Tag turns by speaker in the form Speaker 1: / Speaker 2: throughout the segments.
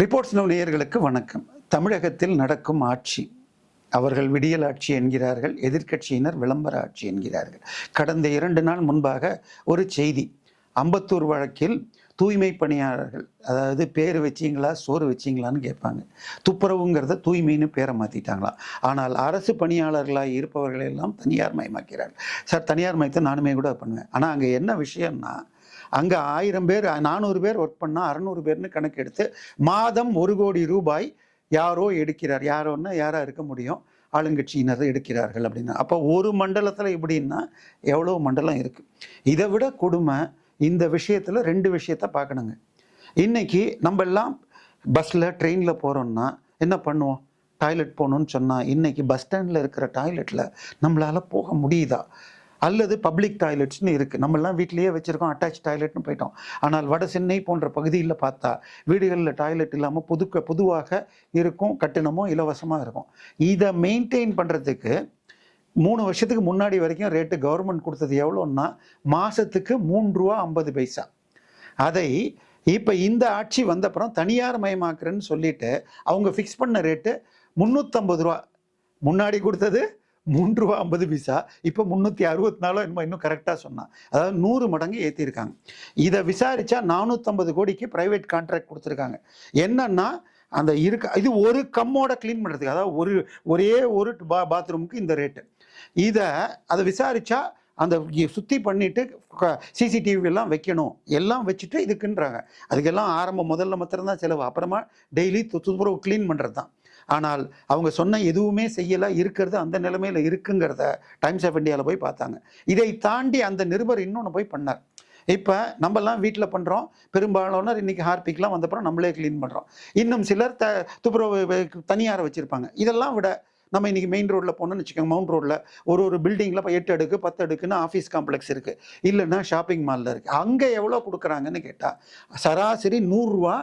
Speaker 1: Reports no நேயர்களுக்கு வணக்கம். தமிழகத்தில் நடக்கும் ஆட்சி அவர்கள் விடியல் ஆட்சி என்கிறார்கள் எதிர்க்கட்சியினர் விளம்பர ஆட்சி என்கிறார்கள். கடந்த இரண்டு நாள் முன்பாக ஒரு செய்தி அம்பத்தூர் வழக்கில் தூய்மை பணியாளர்கள் அதாவது பேர் வச்சிங்களா சோறு வச்சிங்களான்னு கேட்பாங்க. துப்புரவுங்கிறத தூய்மைன்னு பேரை மாற்றிட்டாங்களாம் ஆனால் அரசு பணியாளர்களாக இருப்பவர்களெல்லாம் தனியார் மயமாக்கிறார்கள். சார் தனியார் மயத்தை நானுமே கூட பண்ணுவேன். ஆனால் அங்கே என்ன விஷயம்னா அங்கே ஆயிரம் பேர் நானூறு பேர் ஒர்க் பண்ணால் அறநூறு பேர்னு கணக்கு எடுத்து மாதம் ஒரு கோடி ரூபாய் யாரோ எடுக்கிறார். யாரோன்னா யாராக இருக்க முடியும்? ஆளுங்கட்சியினர் எடுக்கிறார்கள் அப்படின்னா. அப்போ ஒரு மண்டலத்தில் இப்படின்னா எவ்வளோ மண்டலம் இருக்குது இதை விட கொடுமை இந்த விஷயத்தில் ரெண்டு விஷயத்த பார்க்கணுங்க. இன்றைக்கி நம்ம எல்லாம் பஸ்ஸில் ட்ரெயினில் போகிறோம்னா என்ன பண்ணுவோம்? டாய்லெட் போகணுன்னு சொன்னால் இன்றைக்கி பஸ் ஸ்டாண்டில் இருக்கிற டாய்லெட்டில் நம்மளால் போக முடியுதா? அல்லது பப்ளிக் டாய்லெட்ஸ்னு இருக்குது நம்மளாம் வீட்டிலேயே வச்சுருக்கோம் அட்டாச் டாய்லெட்னு போயிட்டோம். ஆனால் வட சென்னை போன்ற பகுதியில் பார்த்தா வீடுகளில் டாய்லெட் இல்லாமல் புதுக்க பொதுவாக இருக்கும் கட்டணமும் இலவசமாக இருக்கும். இதை மெயின்டைன் பண்ணுறதுக்கு மூணு வருஷத்துக்கு முன்னாடி வரைக்கும் ரேட்டு கவர்மெண்ட் கொடுத்தது எவ்வளோன்னா மாதத்துக்கு மூன்று ரூபா ஐம்பது பைசா. அதை இப்போ இந்த ஆட்சி வந்தப்புறம் தனியார் மயமாக்குறேன்னு சொல்லிட்டு அவங்க ஃபிக்ஸ் பண்ண ரேட்டு முந்நூற்றம்பது ரூபா. முன்னாடி கொடுத்தது மூன்று ரூபா ஐம்பது பைசா. இப்போ முந்நூற்றி அறுபத்தி நாலோ என்னமோ இன்னும் கரெக்டாக சொன்னான். அதாவது நூறு மடங்கு ஏற்றிருக்காங்க இதை விசாரித்தா நானூற்றம்பது கோடிக்கு ப்ரைவேட் கான்ட்ராக்ட் கொடுத்துருக்காங்க. என்னன்னா அந்த இருக்க இது ஒரு கம்மோட க்ளீன் பண்ணுறதுக்கு அதாவது ஒரு ஒரே ஒரு பா பாத்ரூமுக்கு இந்த ரேட்டு இதை அதை விசாரித்தா அந்த சுற்றி பண்ணிட்டு சிசிடிவி எல்லாம் வைக்கணும். எல்லாம் வச்சுட்டு இதுக்குன்றாங்க. அதுக்கெல்லாம் ஆரம்பம் முதல்ல மாத்திரம்தான் செலவு. அப்புறமா டெய்லி துப்புரவு க்ளீன் பண்ணுறது தான் ஆனால் அவங்க சொன்ன எதுவுமே செய்யலை இருக்கிறது அந்த நிலைமையில் இருக்குங்கிறத டைம்ஸ் ஆஃப் இந்தியாவில் போய் பார்த்தாங்க. இதை தாண்டி அந்த நிருபர் இன்னொன்று போய் பண்ணார். இப்போ நம்மலாம் வீட்டில் பண்ணுறோம் பெரும்பாலானோர் இன்றைக்கி ஹார்பிக்லாம் வந்தப்புறம் நம்மளே க்ளீன் பண்ணுறோம் இன்னும் சிலர் த துப்புரவு தனியாரை வச்சுருப்பாங்க. இதெல்லாம் விட நம்ம இன்றைக்கி மெயின் ரோட்டில் போனோம்னு வச்சுக்கோங்க மவுண்ட் ரோட்டில் ஒரு ஒரு பில்டிங்கில் இப்போ எட்டு அடுக்கு பத்து அடுக்குன்னு ஆஃபீஸ் காம்ப்ளெக்ஸ் இருக்குது இல்லைன்னா ஷாப்பிங் மாலில் இருக்குது அங்கே எவ்வளோ கொடுக்குறாங்கன்னு கேட்டால் சராசரி நூறுரூவா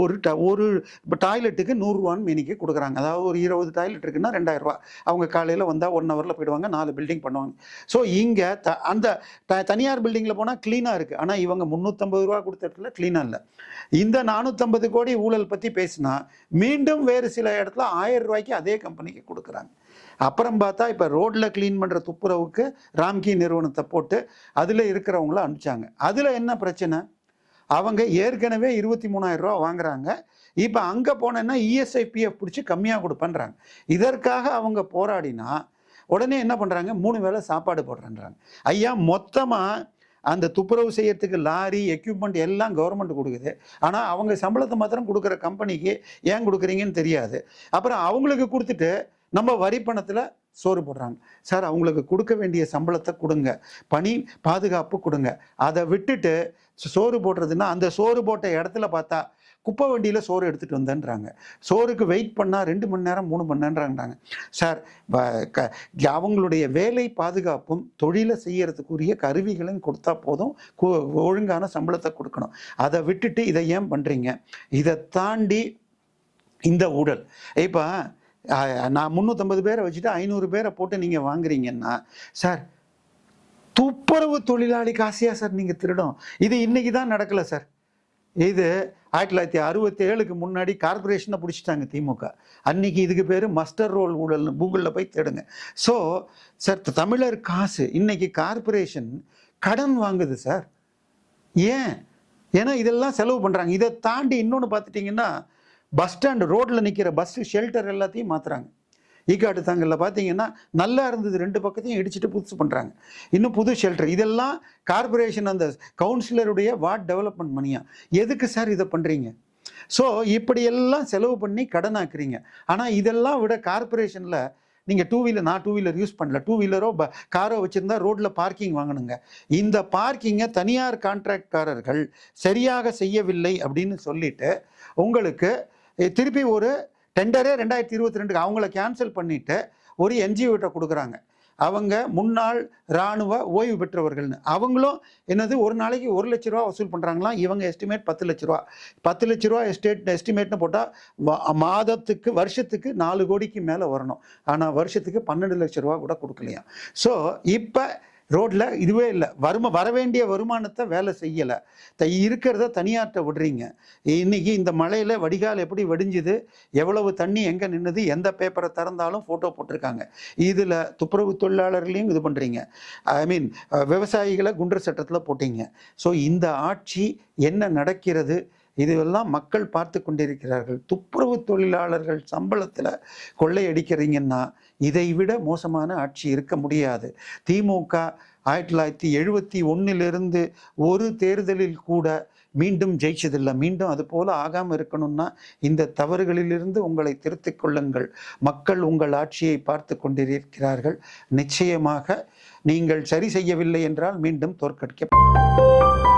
Speaker 1: ஒரு ட ஒரு இப்போ டாய்லெட்டுக்கு நூறுரூவான்னு மினிக்கு கொடுக்குறாங்க. அதாவது ஒரு இருபது டாய்லெட் இருக்குன்னா ரெண்டாயிரரூவா. அவங்க காலையில் வந்தால் ஒன் ஹவரில் போயிடுவாங்க நாலு பில்டிங் பண்ணுவாங்க. ஸோ இங்கே த அந்த த தனியார் பில்டிங்கில் போனால் க்ளீனாக இருக்குது ஆனால் இவங்க முந்நூற்றம்பது ரூபா கொடுத்த இடத்துல க்ளீனாக இல்லை. இந்த நானூற்றம்பது கோடி ஊழல் பற்றி பேசினா மீண்டும் வேறு சில இடத்துல ஆயிரம் ரூபாய்க்கு அதே கம்பெனிக்கு கொடுக்குறாங்க. அப்புறம் பார்த்தா இப்போ ரோட்டில் க்ளீன் பண்ணுற துப்புரவுக்கு ராம்கி நிறுவனத்தை போட்டு அதில் இருக்கிறவங்கள அனுப்பிச்சாங்க. அதில் என்ன பிரச்சனை? அவங்க ஏற்கனவே இருபத்தி மூணாயிரம் ரூபா வாங்குறாங்க. இப்போ அங்கே போனேன்னா இஎஸ்ஐபிஎஃப் பிடிச்சி கம்மியாக கொடுப்பேன்றாங்க. இதற்காக அவங்க போராடினா உடனே என்ன பண்ணுறாங்க மூணு வேளை சாப்பாடு போடுறேன்றாங்க. ஐயா மொத்தமாக அந்த துப்புரவு செய்யறதுக்கு லாரி எக்யூப்மெண்ட் எல்லாம் கவர்மெண்ட் கொடுக்குது. ஆனால் அவங்க சம்பளத்தை மாத்திரம் கொடுக்குற கம்பெனிக்கு ஏன் கொடுக்குறீங்கன்னு தெரியாது. அப்புறம் அவங்களுக்கு கொடுத்துட்டு நம்ம வரி பணத்தில் சோறு போடுறாங்க. சார் அவங்களுக்கு கொடுக்க வேண்டிய சம்பளத்தை கொடுங்க. பணி பாதுகாப்பு கொடுங்க. அதை விட்டுட்டு சோறு போடுறதுன்னா அந்த சோறு போட்ட இடத்துல பார்த்தா குப்பை வண்டியில் சோறு எடுத்துகிட்டு வந்தேன்றாங்க. சோறுக்கு வெயிட் பண்ணால் ரெண்டு மணி நேரம் மூணு மணி நேரம்ன்றாங்க. சார் க- அவங்களுடைய வேலை பாதுகாப்பும் தொழிலை செய்யறதுக்குரிய கருவிகளும் கொடுத்தா போதும். ஒழுங்கான சம்பளத்தை கொடுக்கணும். அதை விட்டுட்டு இதை ஏன் பண்ணுறீங்க இதை தாண்டி இந்த ஊழல். இப்போ நான் முந்நூற்றம்பது பேரை வச்சுட்டு ஐநூறு பேரை போட்டு நீங்கள் வாங்குறீங்கன்னா சார் துப்புரவு தொழிலாளி காசியா சார் நீங்கள் திருடும்? இது இன்னைக்கு தான் நடக்கலை சார். இது ஆயிரத்தி தொள்ளாயிரத்தி அறுபத்தி ஏழுக்கு முன்னாடி கார்பரேஷனை பிடிச்சிட்டாங்க திமுக. அன்னைக்கு இதுக்கு பேர் மஸ்டர் ரோல் ஊழல்னு கூகுளில் போய் தேடுங்க. ஸோ சார் தமிழர் காசு இன்னைக்கு கார்பரேஷன் கடன் வாங்குது சார். ஏன்? ஏன்னா இதெல்லாம் செலவு பண்ணுறாங்க இதை தாண்டி இன்னொன்று பார்த்துட்டிங்கன்னா பஸ் ஸ்டாண்டு ரோட்டில் நிற்கிற பஸ்ஸு ஷெல்டர் எல்லாத்தையும் மாற்றுறாங்க ஈக்காட்டு தாங்கல்ல பார்த்தீங்கன்னா நல்லா இருந்தது ரெண்டு பக்கத்தையும் இடிச்சுட்டு புதுசு பண்ணுறாங்க இன்னும் புது ஷெல்டர் இதெல்லாம் கார்பரேஷன் அந்த கவுன்சிலருடைய வார்ட் டெவலப்மெண்ட் மணியா? எதுக்கு சார் இதை பண்ணுறீங்க ஸோ இப்படியெல்லாம் செலவு பண்ணி கடனாக்குறீங்க ஆனால் இதெல்லாம் விட கார்பரேஷனில் நீங்கள் டூ வீலர் நான் டூ வீலர் யூஸ் பண்ணல. டூ வீலரோ ப காரோ வச்சுருந்தா ரோட்டில் பார்க்கிங் வாங்கணுங்க. இந்த பார்க்கிங்கை தனியார் கான்ட்ராக்ட்காரர்கள் சரியாக செய்யவில்லை அப்படின்னு சொல்லிட்டு உங்களுக்கு திருப்பி ஒரு டெண்டரே ரெண்டாயிரத்தி இருபத்தி ரெண்டுக்கு அவங்கள கேன்சல் பண்ணிட்டு ஒரு என்ஜிஓட்ட கொடுக்குறாங்க. அவங்க முன்னாள் இராணுவ ஓய்வு பெற்றவர்கள்னு. அவங்களும் என்னது ஒரு நாளைக்கு ஒரு லட்ச ரூபா வசூல் பண்ணுறாங்களாம் இவங்க எஸ்டிமேட் பத்து லட்ச ரூபா. பத்து லட்ச ரூபா எஸ்டேட் எஸ்டிமேட்னு போட்டால் மாதத்துக்கு வருஷத்துக்கு நாலு கோடிக்கு மேலே வரணும். ஆனால் வருஷத்துக்கு பன்னெண்டு லட்ச ரூபா கூட கொடுக்கலையாம். ஸோ இப்போ ரோட்டில் இதுவே இல்லை. வரும வர வேண்டிய வருமானத்தை வேலை செய்யலை. த இருக்கிறத தனியார்ட்ட விடுறீங்க. இன்னைக்கு இந்த மழையில் வடிகால் எப்படி வெடிஞ்சுது? எவ்வளவு தண்ணி எங்கே நின்னுது? எந்த பேப்பரை திறந்தாலும் ஃபோட்டோ போட்டிருக்காங்க. இதில் துப்புரவு தொழிலாளர்களையும் இது பண்ணுறீங்க ஐ மீன் விவசாயிகளை குண்டர் சட்டத்தில் போட்டீங்க. ஸோ இந்த ஆட்சி என்ன நடக்கிறது? இதுவெல்லாம் மக்கள் பார்த்து கொண்டிருக்கிறார்கள். துப்புரவு தொழிலாளர்கள் சம்பளத்தில் கொள்ளையடிக்கிறீங்கன்னா இதை விட மோசமான ஆட்சி இருக்க முடியாது. திமுக ஆயிரத்தி தொள்ளாயிரத்தி எழுபத்தி ஒன்றிலிருந்து ஒரு தேர்தலில் கூட மீண்டும் ஜெயிச்சதில்லை. மீண்டும் அது போல ஆகாமல் இருக்கணும்னா இந்த தவறுகளிலிருந்து உங்களை திருத்திக் கொள்ளுங்கள். மக்கள் உங்கள் ஆட்சியை பார்த்து கொண்டிருக்கிறார்கள். நிச்சயமாக நீங்கள் சரி செய்யவில்லை என்றால் மீண்டும் தோற்கடிக்க